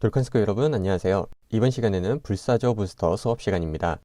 돌컨스크 여러분 안녕하세요. 이번 시간에는 불사조 부스터 수업 시간입니다.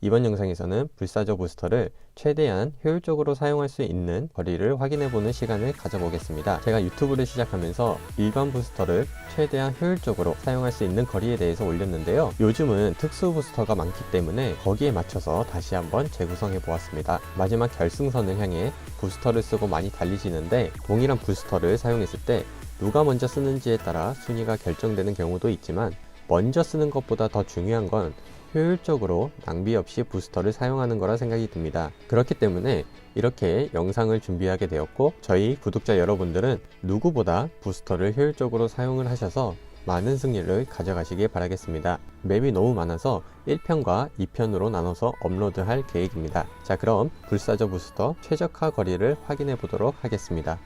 이번 영상에서는 불사조 부스터를 최대한 효율적으로 사용할 수 있는 거리를 확인해보는 시간을 가져보겠습니다. 제가 유튜브를 시작하면서 일반 부스터를 최대한 효율적으로 사용할 수 있는 거리에 대해서 올렸는데요. 요즘은 특수 부스터가 많기 때문에 거기에 맞춰서 다시 한번 재구성해 보았습니다. 마지막 결승선을 향해 부스터를 쓰고 많이 달리시는데 동일한 부스터를 사용했을 때 누가 먼저 쓰는지에 따라 순위가 결정되는 경우도 있지만 먼저 쓰는 것보다 더 중요한 건 효율적으로 낭비 없이 부스터를 사용하는 거라 생각이 듭니다. 그렇기 때문에 이렇게 영상을 준비하게 되었고 저희 구독자 여러분들은 누구보다 부스터를 효율적으로 사용을 하셔서 많은 승리를 가져가시길 바라겠습니다. 맵이 너무 많아서 1편과 2편으로 나눠서 업로드할 계획입니다. 자 그럼 불사조 부스터 최적화 거리를 확인해 보도록 하겠습니다.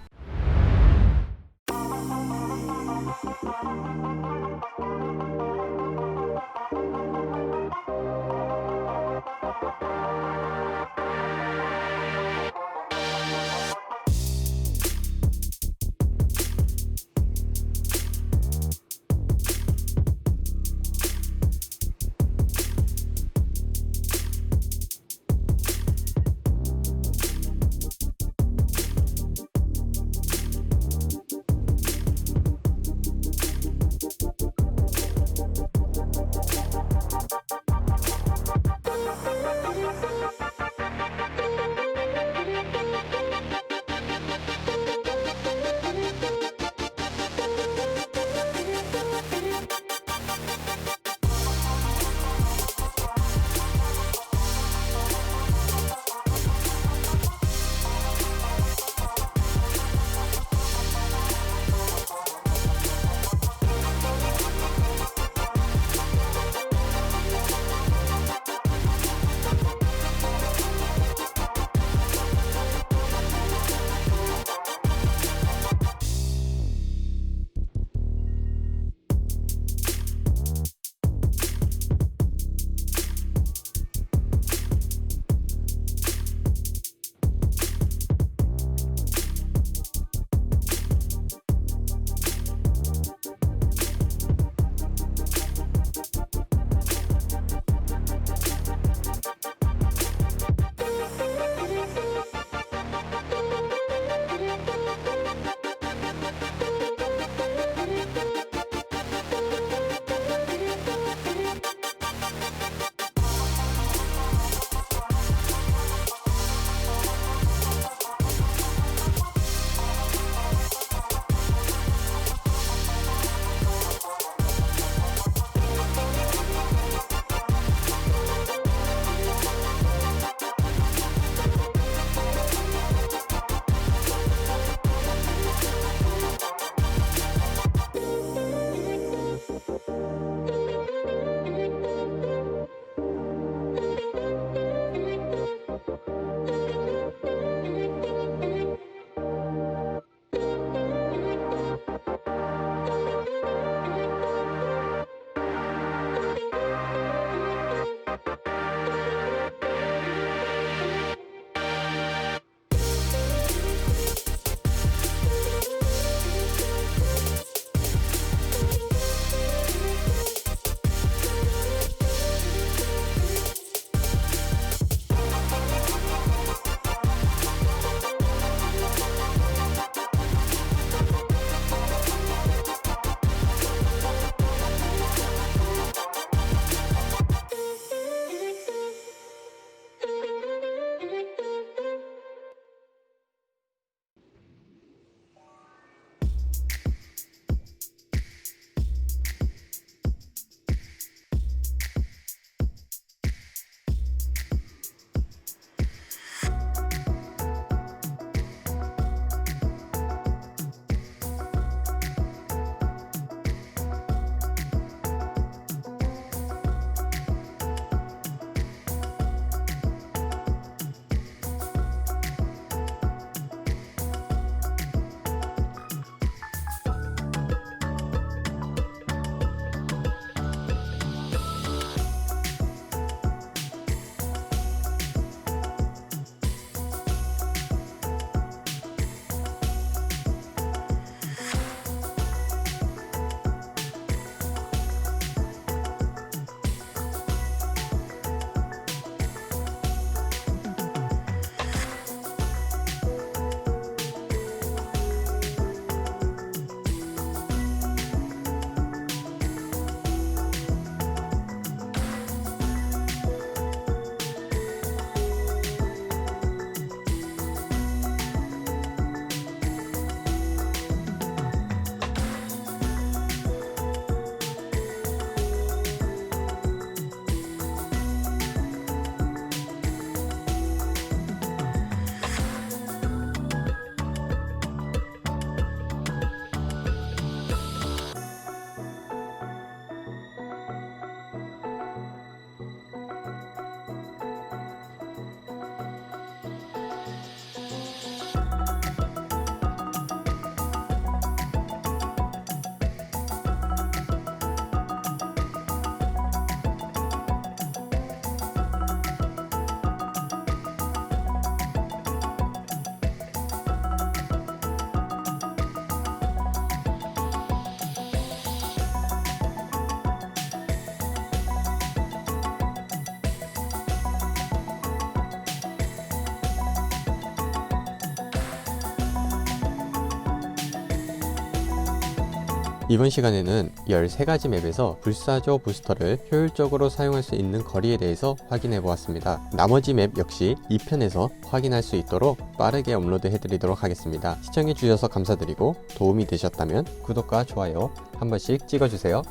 이번 시간에는 13가지 맵에서 불사조 부스터를 효율적으로 사용할 수 있는 거리에 대해서 확인해 보았습니다. 나머지 맵 역시 2편에서 확인할 수 있도록 빠르게 업로드 해드리도록 하겠습니다. 시청해 주셔서 감사드리고 도움이 되셨다면 구독과 좋아요 한 번씩 찍어주세요.